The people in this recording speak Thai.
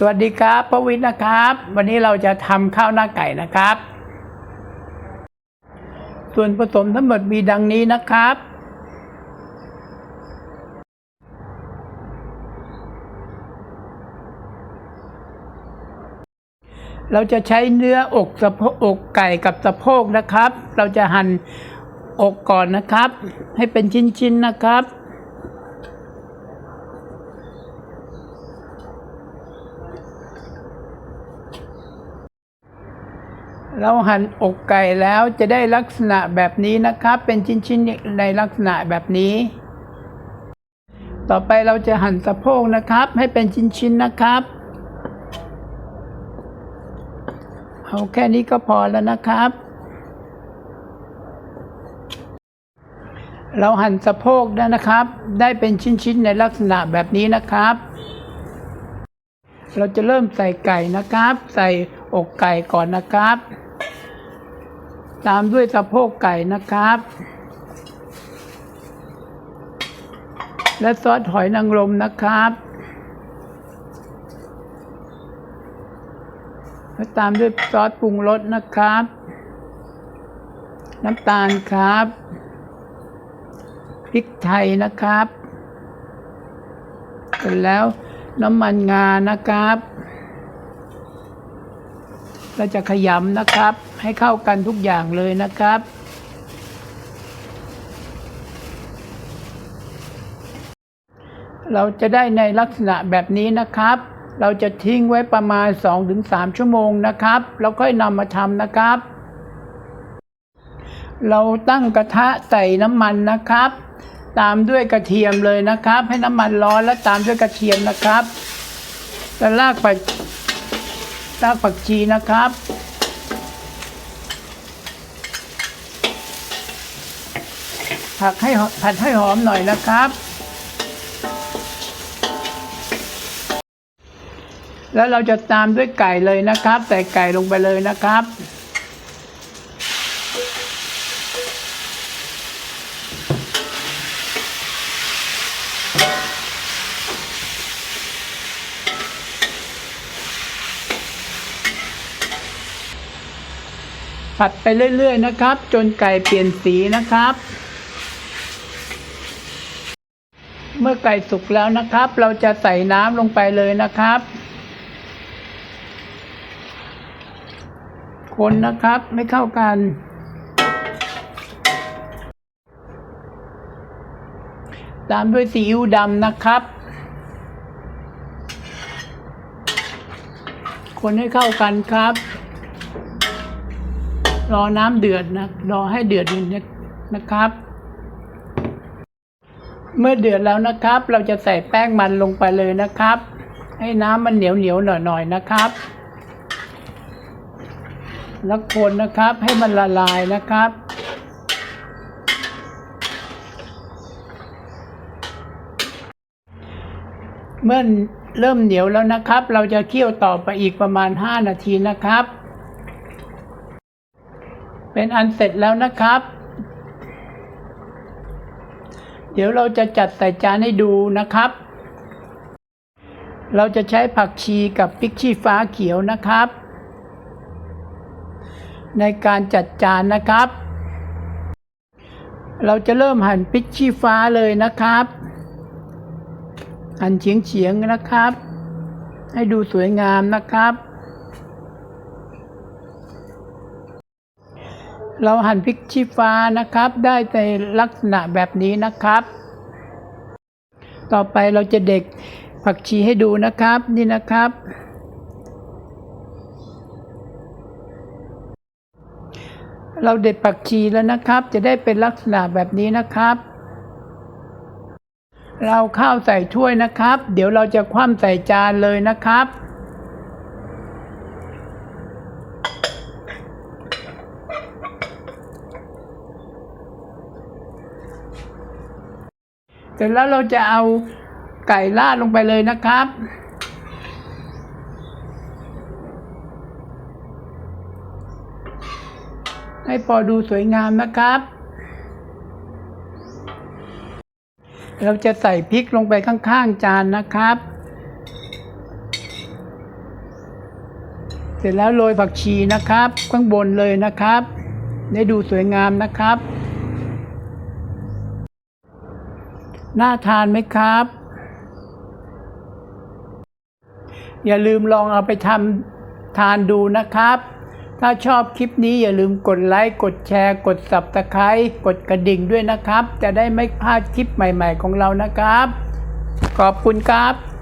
สวัสดีครับพระวิทย์นะครับ วันนี้เราจะทำข้าวหน้าไก่นะครับ ส่วนผสมทั้งหมดมีดังนี้นะครับ เราจะใช้เนื้ออกสะโพกอกไก่กับสะโพกนะครับ เราจะหั่นอกก่อนนะครับ ให้เป็นชิ้นๆนะครับ เราหั่นอกไก่แล้วจะได้ลักษณะแบบนี้นะครับ เป็นชิ้นๆในลักษณะแบบนี้ ต่อไปเราจะหั่นสะโพกนะครับ ให้เป็นชิ้นๆนะครับ เอาแค่นี้ก็พอแล้วนะครับ เราหั่นสะโพกได้นะครับ ได้เป็นชิ้นๆในลักษณะแบบนี้นะครับ เราจะเริ่มใส่ไก่นะครับ ใส่อกไก่ก่อนนะครับ ตามด้วยสะโพกไก่นะครับ และซอสหอยนางรมนะครับแล้วตามด้วยซอสปรุงรสนะครับ น้ำตาลครับพริกไทยนะครับ เสร็จแล้วน้ำมันงานะครับ เราจะขยำนะครับ ให้เข้ากันทุกอย่างเลยนะครับเราจะได้ในลักษณะแบบนี้นะครับ เราจะทิ้งไว้ประมาณ 2-3 ชั่วโมงนะครับ แล้วค่อยนำมาทำนะครับ เราตั้งกระทะใส่น้ำมันนะครับ ตามด้วยกระเทียมเลยนะครับ ให้น้ำมันร้อนแล้วตามด้วยกระเทียมนะครับแล้วรากผัก รากผักชีนะครับ ผักให้ผัดให้หอมหน่อยนะครับ แล้วเราจะตามด้วยไก่เลยนะครับ ใส่ไก่ลงไปเลยนะครับ ผัดไปเรื่อย ๆ นะครับ จนไก่เปลี่ยนสีนะครับ เมื่อไก่สุกแล้วนะครับ เราจะใส่น้ำลงไปเลยนะครับ คนนะครับไม่เข้ากันตามด้วยซีอิ๊วดำนะครับ คนให้เข้ากันครับ รอน้ำเดือดนะรอให้เดือดนิดนะครับ เมื่อเดือดแล้วนะครับ เราจะใส่แป้งมันลงไปเลยนะครับ ให้น้ำมันเหนียวเหนียวๆหน่อยนะครับ แล้วคนนะครับให้มันละลายนะครับเมื่อเริ่มเหนียวแล้วนะครับ เราจะเคี่ยวต่อไปอีกประมาณ 5 นาทีนะครับ เป็นอันเสร็จแล้วนะครับ เดี๋ยวเราจะจัดใส่จานให้ดูนะครับ เราจะใช้ผักชีกับพริกชี้ฟ้าเขียวนะครับ ในการจัดจานนะครับ เราจะเริ่มหั่นพริกชี้ฟ้าเลยนะครับ หั่นเฉียงๆนะครับ ให้ดูสวยงามนะครับ เราหั่นพริกชี้ฟ้านะครับ ได้ในลักษณะแบบนี้นะครับ ต่อไปเราจะเด็กผักชีให้ดูนะครับนี่นะครับ เราเด็ดผักชีแล้วนะครับ จะได้เป็นลักษณะแบบนี้นะครับ เราข้าวใส่ถ้วยนะครับ เดี๋ยวเราจะคว่ำใส่จานเลยนะครับ เสร็จแล้วเราจะเอาไก่ราดลงไปเลยนะครับ ให้พอดูสวยงามนะครับ เราจะใส่พริกลงไปข้างๆจานนะครับ เสร็จแล้วโรยผักชีนะครับ ข้างบนเลยนะครับ ได้ดูสวยงามนะครับ น่าทานไหมครับ อย่าลืมลองเอาไปทำทานดูนะครับ ถ้าชอบคลิปนี้อย่าลืมกดไลค์ กดแชร์ กด Subscribe กดกระดิ่งด้วยนะครับ จะได้ไม่พลาดคลิปใหม่ ๆ ของเรานะครับ ขอบคุณครับ